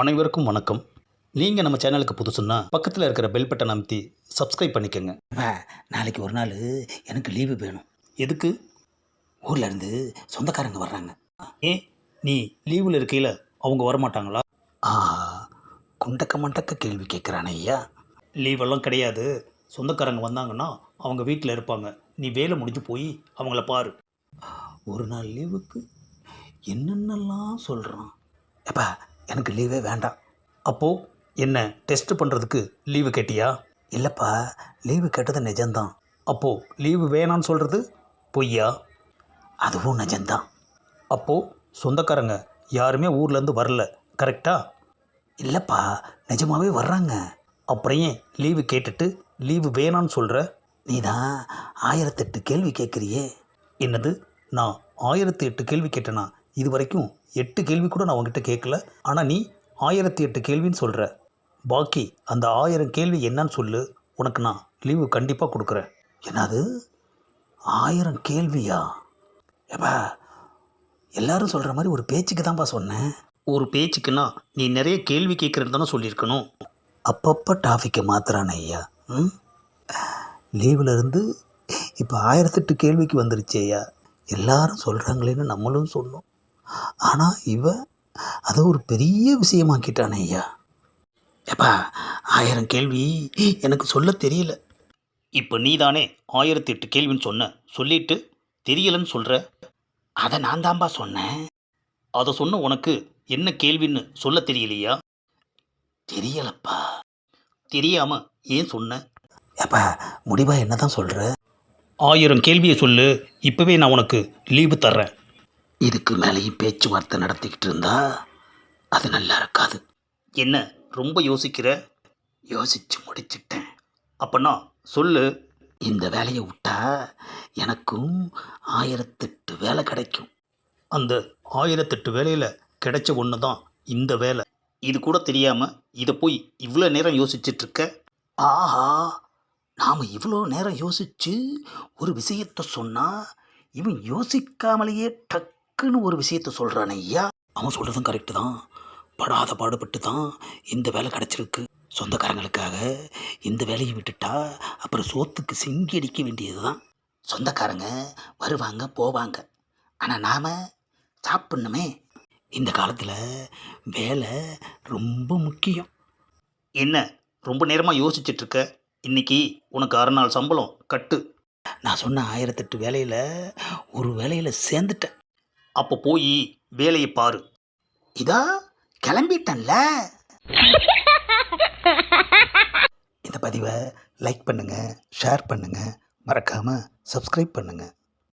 அனைவருக்கும் வணக்கம். நீங்கள் நம்ம சேனலுக்கு புதுசுன்னா பக்கத்தில் இருக்கிற பெல் பட்டன் அமைத்தி சப்ஸ்கிரைப் பண்ணிக்கோங்க. நாளைக்கு ஒரு நாள் எனக்கு லீவு வேணும். எதுக்கு? ஊர்ல இருந்து சொந்தக்காரங்க வர்றாங்க. ஏன் நீ லீவில் இருக்கையில் அவங்க வரமாட்டாங்களா? ஆஹா குண்டக்க மண்டக்க கேள்வி கேட்குறானே ஐயா. லீவெல்லாம் கிடையாது. சொந்தக்காரங்க வந்தாங்கன்னா அவங்க வீட்டில் இருப்பாங்க. நீ வேலை முடிஞ்சு போய் அவங்கள பாரு. ஒரு நாள் லீவுக்கு என்னென்னலாம் சொல்கிறான் எப்பா எனக்கு லீவே வேண்டாம். அப்போது என்ன டெஸ்ட் பண்ணுறதுக்கு லீவு கேட்டியா? இல்லைப்பா லீவு கேட்டது நிஜம்தான். அப்போது லீவு வேணான்னு சொல்கிறது பொய்யா? அதுவும் நிஜம்தான். அப்போது சொந்தக்காரங்க யாருமே ஊர்லேருந்து வரல கரெக்டா இல்லைப்பா நிஜமாகவே வர்றாங்க. அப்புறம் ஏன் லீவு கேட்டுட்டு லீவு வேணான்னு சொல்கிற நீ தான் ஆயிரத்தெட்டு கேள்வி கேட்குறியே. என்னது நான் ஆயிரத்தி எட்டு கேள்வி கேட்டேனா? இது வரைக்கும் எட்டு கேள்வி கூட நான் உங்ககிட்ட கேட்கல. ஆனால் நீ ஆயிரத்தி எட்டு கேள்வின்னு சொல்கிற பாக்கி அந்த ஆயிரம் கேள்வி என்னன்னு சொல்லு. உனக்கு நான் லீவு கண்டிப்பாக கொடுக்குறேன். என்னது? ஆயிரம் கேள்வியா? ஏப்பா எல்லாரும் சொல்கிற மாதிரி ஒரு பேச்சுக்கு தான்ப்பா சொன்னேன். ஒரு பேச்சுக்குன்னா நீ நிறைய கேள்வி கேட்குறது தானே சொல்லியிருக்கணும். அப்பப்போ டாபிக்கை மாத்துறானே ஐயா. ம்? லீவில் இருந்து இப்போ ஆயிரத்தெட்டு கேள்விக்கு வந்துருச்சு ஐயா. எல்லாரும் சொல்கிறாங்களேன்னு நம்மளும் சொன்னோம். ஆனால் இவன் அதை ஒரு பெரிய விஷயமாக்கிட்டானே ஐயா. ஏப்பா ஆயிரம் கேள்வி எனக்கு சொல்ல தெரியல. இப்போ நீ தானே ஆயிரத்தி எட்டு கேள்வின்னு சொன்ன சொல்லிட்டு தெரியலன்னு சொல்கிற அதை நான் தான்பா சொன்னேன். அதை சொன்ன உனக்கு என்ன கேள்வின்னு சொல்ல தெரியலையா? தெரியலப்பா. தெரியாமல் ஏன் சொன்ன? ஏப்பா முடிவா என்ன தான் சொல்கிற ஆயிரம் கேள்வியை சொல்லு இப்போவே நான் உனக்கு லீவு தர்றேன். இதுக்கு மேலேயும் பேச்சுவார்த்தை நடத்திக்கிட்டு இருந்தா அது நல்லா இருக்காது. என்ன ரொம்ப யோசிக்கிற? யோசிச்சு முடிச்சிட்டேன் அப்பன்னா சொல்லு. இந்த வேலையை விட்டா எனக்கும் ஆயிரத்தெட்டு வேலை கிடைக்கும். அந்த ஆயிரத்தெட்டு வேலையில் கிடைச்ச ஒன்று தான் இந்த வேலை. இது கூட தெரியாமல் இதை போய் இவ்வளோ நேரம் யோசிச்சுட்டு இருக்க ஆஹா நாம் இவ்வளோ நேரம் யோசிச்சு ஒரு விஷயத்த சொன்னா இவன் யோசிக்காமலேயே டக்குன்னு ஒரு விஷயத்த சொல்கிறான் ஐயா. அவன் சொல்கிறதும் கரெக்டு தான். படாத பாடுபட்டு தான் இந்த வேலை கிடச்சிருக்கு. சொந்தக்காரங்களுக்காக இந்த வேலையை விட்டுட்டா அப்புறம் சோத்துக்கு சிங்கி அடிக்க வேண்டியது தான் சொந்தக்காரங்க வருவாங்க போவாங்க. ஆனால் நாம் சாப்பிட்ணுமே. இந்த காலத்தில் வேலை ரொம்ப முக்கியம். என்ன ரொம்ப நேரமாக யோசிச்சுட்டு இன்னைக்கு உனக்கு அரை நாள் சம்பளம் கட்டு. நான் சொன்ன ஆயிரத்தெட்டு வேலையில் ஒரு வேலையில் சேர்ந்துட்டேன். அப்போ போய் வேலையை பாரு. இதா கிளம்பிட்டேன்ல. இந்த பதிவை லைக் பண்ணுங்கள் ஷேர் பண்ணுங்கள் மறக்காமல் சப்ஸ்கிரைப் பண்ணுங்கள்